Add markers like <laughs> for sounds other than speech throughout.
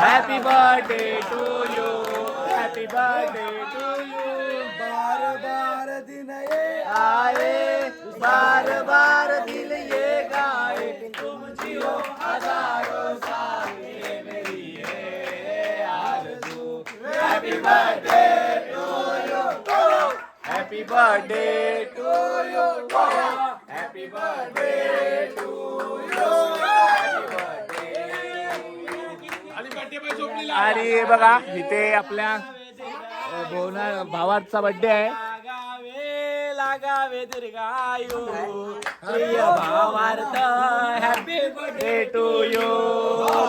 Happy birthday to you happy birthday to you बार बार दिन ये आए बार बार दिल ये गाए। तुम जियो हज़ारों साल ये मेरी है आरज़ू। Happy birthday to you happy birthday to you happy birthday to you आणि बघा इथे आपल्या भोवना भावाचा बर्थडे आहे. लागावे लागावे दीर्घायू. प्रिय भावार्थ हॅपी बर्थडे टू यू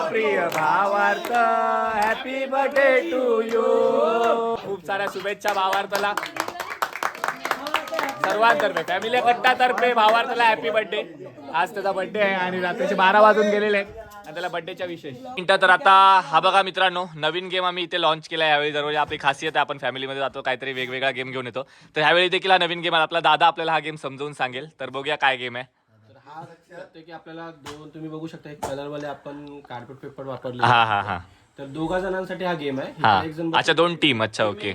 प्रिय भावार्थ हॅपी बर्थडे टू यू खूप साऱ्या शुभेच्छा भावार्थला. सर्वांतर्फे फॅमिली कट्टातर्फे भावार्थला हॅपी बर्थडे आज त्याचा बर्थडे आहे आणि रात्रीचे बारा वाजून गेलेले आहेत आणि त्याला बर्थडेच्या विशेष. मिनिटं तर आता हा बघा मित्रांनो नवीन गेम आम्ही इथे लॉन्च केला यावेळी दररोज आपली खासियत आहे आपण फॅमिलीमध्ये जातो काहीतरी वेगवेगळा गेम घेऊन येतो. तर ह्यावेळी देखील हा नवीन गेम आहे आपला दादा आपल्याला हा गेम समजावून सांगेल. तर बघूया काय गेम आहे. तर हा प्रत्येकी आपल्याला दोन तुम्ही बघू शकता एक कलर वाले आपण कार्डबोर्ड पेपर वापरले हा हा हा. तर दोघा जणांसाठी हा गेम आहे. हा. इकडे एक जण अच्छा दोन टीम अच्छा ओके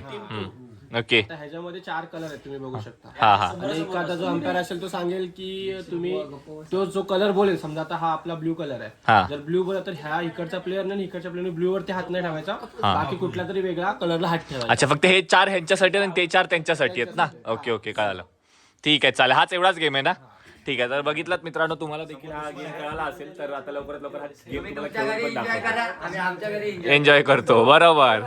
ओके. ह्याच्यामध्ये चार कलर आहेत तुम्ही बघू शकता. हा हा. आणि एखादा जो अंपायर असेल तो सांगेल की तुम्ही तो जो कलर बोलेल समजा आता हा आपला ब्ल्यू कलर हा. आहे जर ब्ल्यू बोला तर ह्या इकडचा प्लेअर आणि इकडच्या प्लेअरने ब्ल्यू वरती हात नाही ठेवायचा. बाकी कुठला तरी वेगळा कलरला हात ठेवायचा. अच्छा फक्त हे चार ह्यांच्यासाठी आणि ते चार त्यांच्यासाठी आहेत ना? ओके ओके कळालं. ठीक आहे चालेल. हाच एवढाच गेम आहे ना? ठीक आहे तर बघितलात मित्रांनो तुम्हाला देखील हा गेम कळाला असेल तर आता लवकरात लवकर हा गेम तुम्हाला खेळून पण दाखवतो. एन्जॉय करतो बरोबर.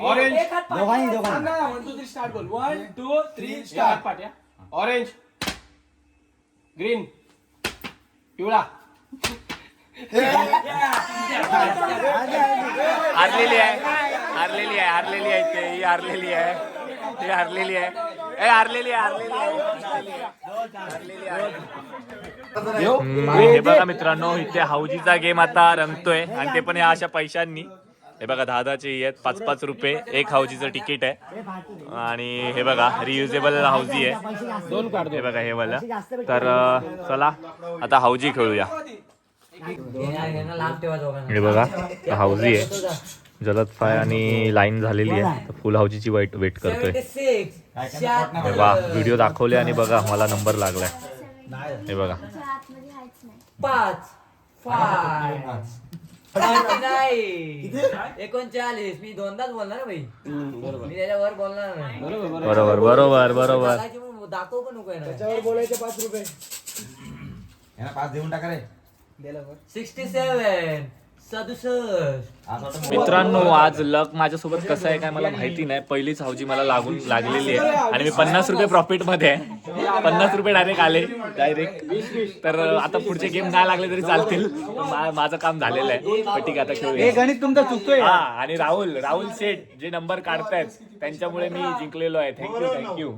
Orange one two three start बोल. वन टू थ्री स्टार्ट पाट्या ऑरेंज ग्रीन पिवळा. हारलेली आहे हारलेली आहे हारलेली आहे ते ही हारलेली आहे ही हारलेली आहे. हे बघा मित्रांनो इथे हाऊजीचा गेम आता रंगतोय आणि ते पण या अशा पैशांनी. हे बघा दहा दहाचे आहेत पाच पाच रुपये एक हाऊजीचं तिकीट आहे. आणि हे बघा रियुजेबल हाऊजी आहे. दोन हे बघा हे वाला. तर चला आता हाऊजी खेळूया. हे बघा हाऊजी आहे. जलद फाय आणि लाईन झालेली आहे. फुल हाऊजीची वाईट वेट करतोय. हे वा व्हिडिओ दाखवले आणि बघा मला नंबर लागलाय. हे बघा. पाच नाही एकोणचाळीस. मी दोनदाच बोलणार ना भाई मी त्याच्यावर बोलणार नाही. बरोबर बरोबर. बरोबर दाखव पण नको पाच देऊन टाका रे. सिक्स्टी सेवन सदुसष्ट. मित्रांनो आज लक माझ्यासोबत कसं आहे काय मला माहिती नाही. पहिलीच हावजी मला लागून लागलेली आहे. आणि मी पन्नास रुपये प्रॉफिटमध्ये आहे. पन्नास रुपये डायरेक्ट आले. डायरेक्ट तर आता पुढचे गेम नाही लागले तरी चालतील. माझं काम झालेलं आहे. पण ठीक आहे आता खेळूया. गणित तुमचं चुकतोय. हा आणि राहुल राहुल शेठ जे नंबर काढतायत त्यांच्यामुळे मी जिंकलेलो आहे. थँक्यू थँक्यू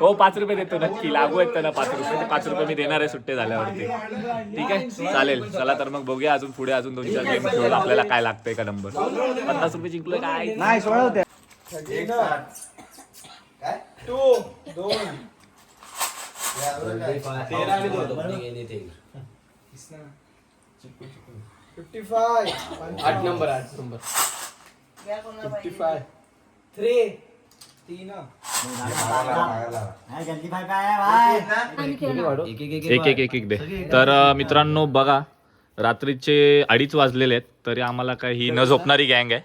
हो पाच रुपये देतो नक्की. लागू आहेत त्यांना पाच रुपये. ते पाच रुपये मी देणार आहे सुट्टे झाल्यावरती. ठीक आहे? चालेल. चला तर मग बघूया अजून पुढे अजून दोन चार गेम खेळून आपल्याला काय लागतंय का नंबर पन्नास रुपये जिंकलोय काय? नाही सोळा होत्या आठ नंबर आठ नंबर. फिफ्टी फाय एक एक एक एक दे. तर मित्रांनो बघा रात्रीचे अडीच वाजलेले आहेत तरी आम्हाला काही ही न झोपणारी गँग आहे.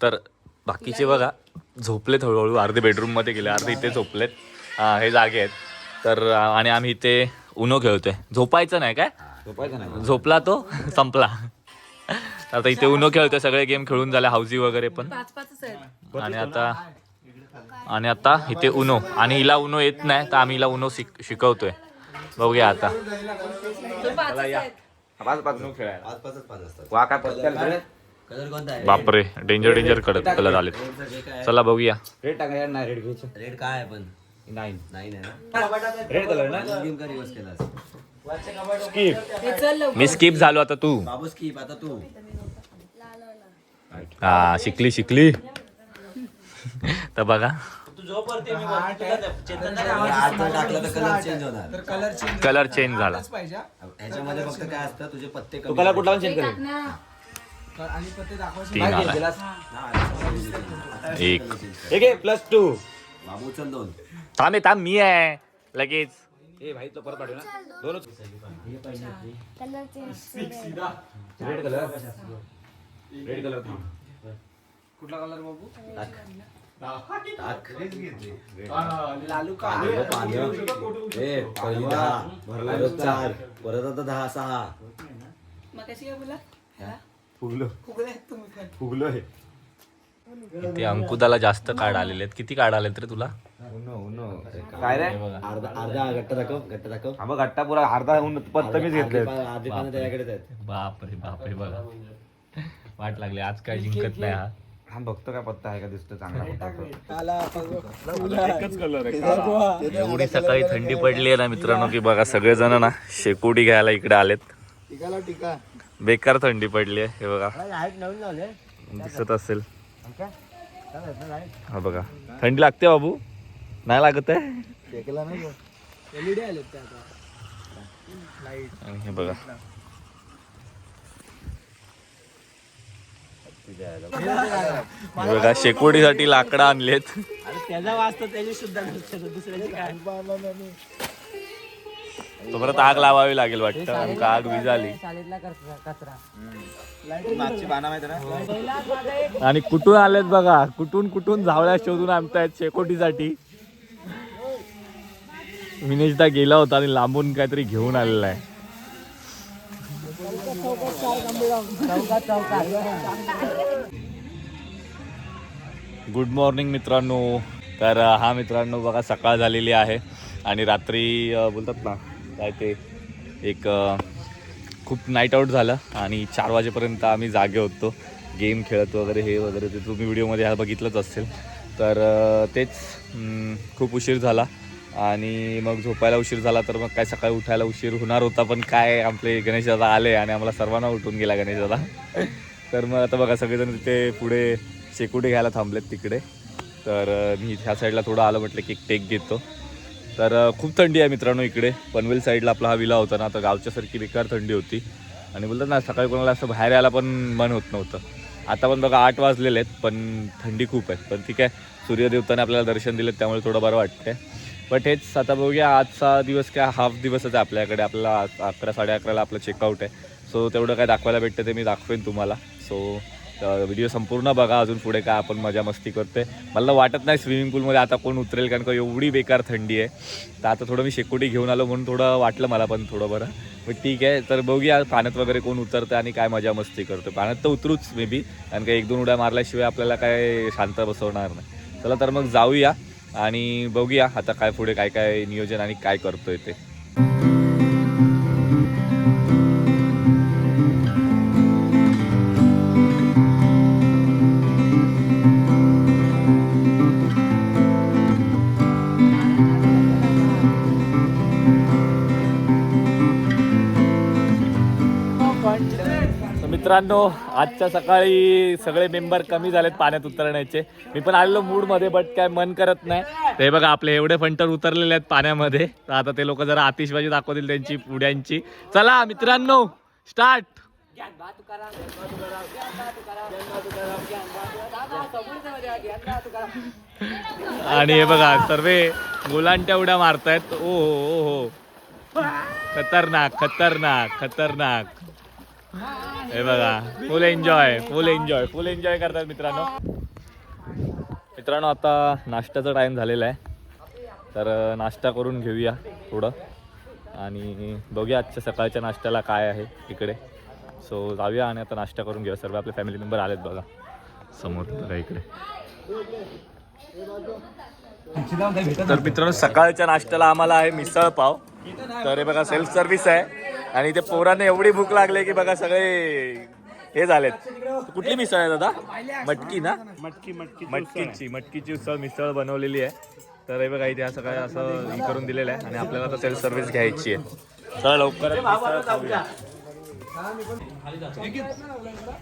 तर बाकीचे बघा झोपलेत हळूहळू अर्धे बेडरूममध्ये गेले अर्धे इथे झोपलेत. हा, हे जागे आहेत. तर आणि आम्ही इथे उनो खेळतोय. झोपायचं नाही काय? झोपला तो संपला. आता इथे उनो खेळतोय सगळे गेम खेळून झाले हाऊजी वगैरे पण. पाच पाचच आहेत. आणि आता आणि आता इथे उनो. आणि हिला उनो येत नाही तर आम्ही हिला उनो शिक शिकवतोय. बघूया आता. पाचच आहेत. उनो खेळायला. कलर कोणता आहे? बापरे डेंजर डेंजर कडक कलर आले चला बघूया. रेड टाका नाही रेड घ्यायचं. रेड काय आहे पण? नाईन. नाही ना? रेड कलर ना? गेम का रिवर्स केलास चल लवकर. मी स्किप झालो आता तू. बाबू स्कीप. आता तू. हा शिकली शिकली. तर बघा. टाकलं तर कलर चेंज होणार कलर चेंज कलर चेंज झाला. पाहिजे हा. ह्याच्यामध्ये फक्त काय असतं? तुझे पत्ते तू कलर कुठला पण चेंज करेल. आणि पत्ते दाखवायचे तीन आला. एक. एक आहे प्लस टू बाबू चल दोन. थांब थांब मी आहे. लगेच. ए भाई तो परत पाठव ना. दोनच. Colour red colour red colour कुठला कलर बाबू? लालू का ए पहिली दहा परत चार परत आता दहा सहा मग कशी काय बोला फुगलो फुगले तुम्ही पण फुगलो आहे ते अंकुदाला जास्त कार्ड आलेले आहेत किती कार्ड आलेत रे तुला उनो उनो काय रे अर्धा अर्धा गट्टा दाखव गट्टा दाखव हा बघ गट्टा पुरा अर्धा होऊन पत्ता मीच घेतले आधी पानं त्याच्याकडेच आहेत बाप रे बाप रे बघा वाट लागली आज काय जिंकत नाही हा हा बघतो काय पत्ता आहे का दिसतो चांगला एवढी सकाळी थंडी पडली आहे ना मित्रांनो की बघा सगळेजण ना शेकोटी घ्यायला इकडे आलेत. बेकार थंडी पडली आहे हे बघा. दिसत असेल. हा बघा. थंडी लागते बाबू? नाही लागत आहे? हे बघा. <laughs> बघा शेकोटीसाठी लाकडं आणलेत. त्याचा वाचतो त्याची सुद्धा दुसऱ्याची काय? <laughs> तो परत आग लावावी लागेल वाटतं. कारण का आग विजाली आणि कुठून आलेत बघा? कुठून कुठून झावळ्या शोधून आणतायत शेकोटीसाठी? <laughs> विनेशदा गेला होता आणि लांबून काहीतरी घेऊन आलेला आहे. गुड मॉर्निंग मित्रांनो. तर हा मित्रांनो बघा सकाळ झालेली आहे आणि रात्री बोलतात ना काय ते एक खूप नाईट आऊट झालं आणि चार वाजेपर्यंत आम्ही जागे होतो. गेम खेळत वगैरे हे वगैरे ते तुम्ही व्हिडिओमध्ये हा बघितलंच असेल. तर तेच खूप उशीर झाला. आणि मग झोपायला उशीर झाला तर मग काय सकाळी उठायला उशीर होणार होता पण काय आपले गणेश दादा आले आणि आम्हाला सर्वांना उठून गेला गणेश दादा. तर मग आता बघा सगळेजण तिथे पुढे शेकुटे घ्यायला थांबलेत तिकडे. तर मी ह्या साईडला थोडं आलं म्हटलं की एक टेक घेतो. तर खूप थंडी आहे मित्रांनो इकडे. पनवेल साईडला आपला हा विला होता ना तर गावच्यासारखी बेकार थंडी होती. आणि बोलतात ना सकाळी कोणाला असं बाहेर यायला पण मन होत नव्हतं. आता पण बघा आठ वाजलेले आहेत पण थंडी खूप आहे. पण ठीक आहे सूर्यदेवताने आपल्याला दर्शन दिलं त्यामुळे थोडं बरं वाटतंय. बट हेच आता बघूया आजचा दिवस काय हाफ दिवसच आहे आपल्याकडे. आपल्याला अकरा साडे अकराला आपलं चेकआउट आहे. सो तेवढं काय दाखवायला भेटतं ते मी दाखवेन तुम्हाला. सो व्हिडिओ संपूर्ण बघा. अजून पुढे काय आपण मजा मस्ती करतोय. मला वाटत नाही स्विमिंग पूलमध्ये आता कोण उतरेल कारण का एवढी बेकार थंडी आहे. तर आता थोडं मी शेकोटी घेऊन आलो म्हणून थोडं वाटलं मला पण थोडं बरं. मग ठीक आहे. तर बघूया पाण्यात वगैरे कोण उतरतं आणि काय मजा मस्ती करतो पाण्यात तर उतरूच मे बी कारण का एक दोन उड्या मारल्याशिवाय आपल्याला काय शांत बसवणार नाही. चला तर मग जाऊया. आणि बघूया आता काय पुढे काय काय नियोजन आणि काय करतोय ते. मित्रांनो आजच्या सकाळी सगळे मेंबर कमी झालेत पाण्यात उतरण्याचे. मी पण आलेलो मूडमध्ये बट काय मन करत नाही. ते बघा आपले एवढे फंटर उतरलेले आहेत पाण्यामध्ये. तर आता ते लोक जरा आतिषबाजी दाखवतील त्यांची पुड्यांची चला मित्रांनो स्टार्ट आणि हे बघा सर्व मुलांच्या उड्या मारतायत. ओ हो हो खतरनाक खतरनाक खतरनाक. हे बघा full enjoy full enjoy full enjoy करतात मित्रांनो. मित्रांनो आता नाश्त्याचा टाईम झालेला आहे. तर नाश्ता करून घेऊया थोडं. आणि बघूया आजच्या सकाळच्या नाश्त्याला काय आहे इकडे. सो जाऊया आणि आता नाश्ता करून घेऊया. सर्व आपले फॅमिली मेंबर आलेत बघा. समोर बघा इकडे. तर मित्रांनो सकाळच्या नाश्त्याला आम्हाला आहे मिसळ पाव. तर हे बघा सेल्फ सर्व्हिस आहे. आणि इथे पोरांना एवढी भूक लागली की बघा सगळे हे झालेत. कुठली मिसळ आहे दादा? मटकी ना? मटकी मटकी मटकीची मटकीची उसळ मिसळ बनवलेली आहे. तर हे बघा इथे असं काय असं हे करून दिलेलं आहे आणि आपल्याला आता सेल्फ सर्व्हिस घ्यायची आहे. तर लवकर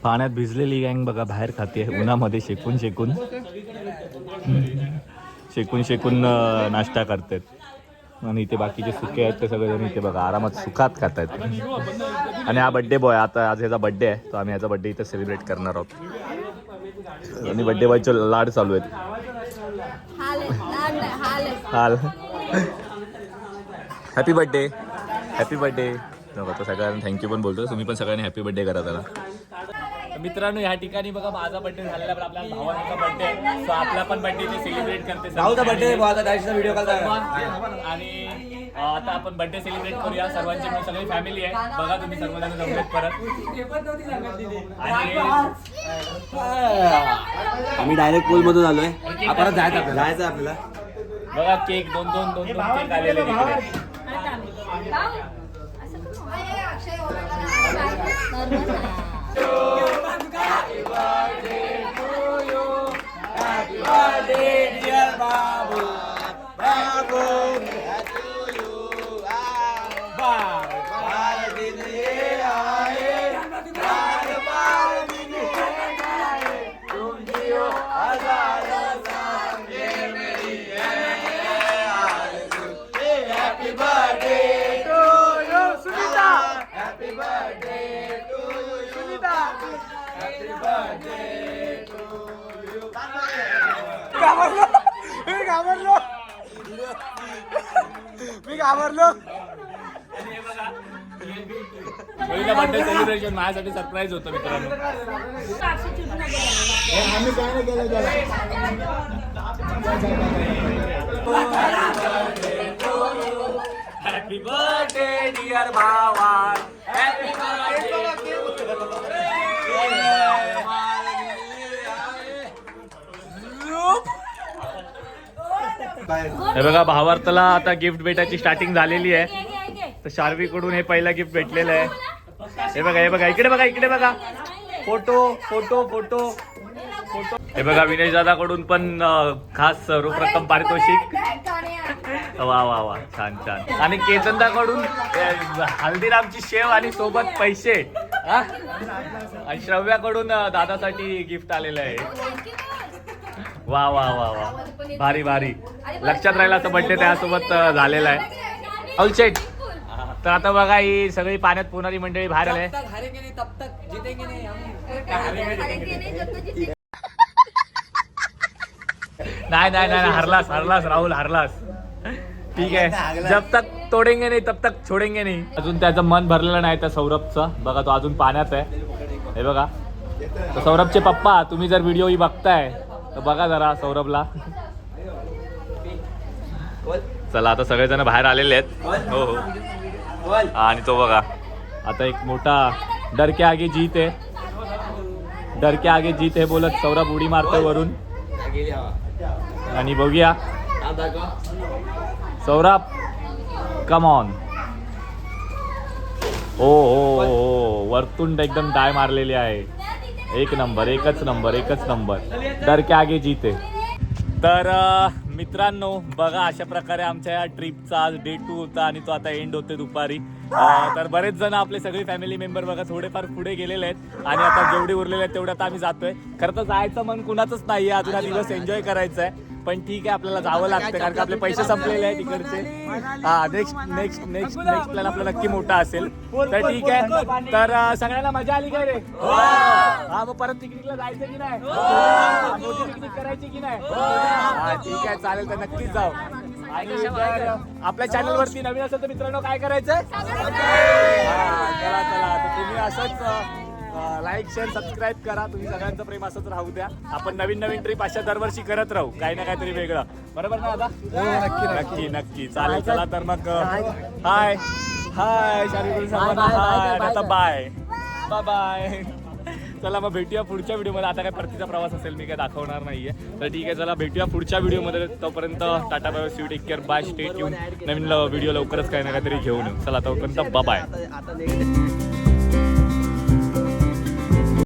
पाण्यात भिजलेली गँग बघा बाहेर खाते. उन्हामध्ये शेकून शेकून. शेकून शेकून नाश्ता करतात. आणि इथे बाकीचे सुके आहेत ते सगळेजण इथे बघा आरामात सुखात खात आहेत आणि हा बड्डे बॉय आता आज ह्याचा बड्डे आहे तो आम्ही ह्याचा बड्डे इथे सेलिब्रेट करणार आहोत. आणि बड्डे बॉयचे लाड चालू आहेत. हाल हॅपी बर्थडे हॅपी बर्थडे तो सगळ्यांना थँक्यू पण बोलतो तुम्ही पण सगळ्यांनी हॅपी बर्थडे करा त्याला. मित्रांनो या ठिकाणी बघा माझा बर्थडे झालेला पण आपल्या भावाचा बर्थडे सो आपला पण बर्थडे ते सेलिब्रेट करते भाऊचा बर्थडे आता डायरेक्टचा व्हिडिओ कॉल आणि आता आपण बर्थडे सेलिब्रेट करूया. सर्वांची मिळून सगळी फॅमिली आहे. बघा तुम्ही सर्वजण जमलेत परत. आणि आम्ही डायरेक्ट पूल मधून आलोय. परत जायचं आपल्याला जायचं आपल्याला. बघा केक दोन दोन दोन दोन केक आलेले <laughs> तिकडे असं पण नर्वस आहे. पहिला बर्थडे सेलिब्रेशन माझ्यासाठी सरप्राईज होतं मित्रांनो. हॅपी बर्थडे डिअर भावा. हे बघा भावार्थला आता गिफ्ट भेटायची स्टार्टिंग झालेली आहे. तर शार्वी कडून हे पहिला गिफ्ट भेटलेलं आहे. हे बघा हे बघा इकडे बघा इकडे बघा. Photo photo photo. फोटो हे बघा विनेश दादा कडून पण खास रोख पारितोषिक. वा वा वा छान छान. आणि केतनदा कडून हल्दीरामची शेव आणि सोबत पैसे? आणि श्रव्याकडून दादासाठी गिफ्ट आलेलं आहे. वा वा वा वा. भारी भारी. लक्षात राहिला असं बड्डे त्यासोबत झालेला आहे. औलशेट तर आता बघा ही सगळी पाण्यात पोहणारी मंडळी बाहेर आले. तब तक हारेंगे नहीं तब तक जीतेंगे नहीं. नाही नाही नाही हरलास हरलास राहुल हरलास. ठीक आहे. जब तक तोडेंगे नाही तब तक छोडेंगे नाही. अजून त्याचं मन भरलेलं नाही त्या सौरभचं. बघा तो अजून पाण्यात आहे. हे बघा. तर सौरभचे पप्पा तुम्ही जर व्हिडिओ ही बघताय तर बघा जरा सौरभला. चला आता सगळेजण बाहेर आलेले आहेत. हो हो. आणि तो बघा आता एक मोठा डर के आगे जीत आहे. डर के आगे जीत आहे बोलत सौरभ उडी मारतोय वरून. आणि बघूया. सौरभ कम ऑन ओ हो हो वरतून एकदम डाय मारलेली आहे. एक नंबर एकच नंबर एकच नंबर. डर के आगे जीते तर मित्रांनो बघा अशा प्रकारे आमच्या या ट्रिपचा आज डे टू होता आणि तो आता एंड होते दुपारी. तर बरेच जण आपले सगळे फॅमिली मेंबर बघा थोडेफार पुढे गेलेले आहेत आणि आता जेवढे उरलेले आहेत तेवढे आता आम्ही जातोय. खरं तर जायचं मन कुणाचंच नाहीये. अजून हा दिवस एन्जॉय करायचा आहे पण ठीक आहे आपल्याला जावं लागतं कारण का आपले पैसे संपलेले आहेत तिकडचे हा next next next next plan आपला नक्की मोठा असेल. तर ठीक आहे. तर सगळ्यांना मजा आली काय रे? हा. मग परत पिकनिकला जायचं की नाही? हा, मोठी पिकनिक करायची की नाही? हा. ठीक आहे चालेल तर नक्कीच जाऊ. आणि आपल्या चॅनल वरती नवीन असेल तर मित्रांनो काय करायचं हा, चला चला. तुम्ही असंच लाईक शेअर सबस्क्राईब करा. तुम्ही सगळ्यांचं प्रेम असंच राहू द्या. आपण नवीन नवीन ट्रिप अशा दरवर्षी करत राहू. काही ना काहीतरी वेगळं. बरोबर ना दादा? नक्की नक्की. चालेल चला तर मग हाय हाय शारीरिक हाय आता बाय बाय बाय चला मग भेटूया पुढच्या व्हिडिओमध्ये आता काय परतीचा प्रवास असेल मी काय दाखवणार नाहीये. तर ठीक आहे चला भेटूया पुढच्या व्हिडिओमध्ये तोपर्यंत tata bye see take care bye state येऊन नवीन व्हिडिओ लवकरच काही ना काहीतरी घेऊन येऊ. चला तोपर्यंत बाय आता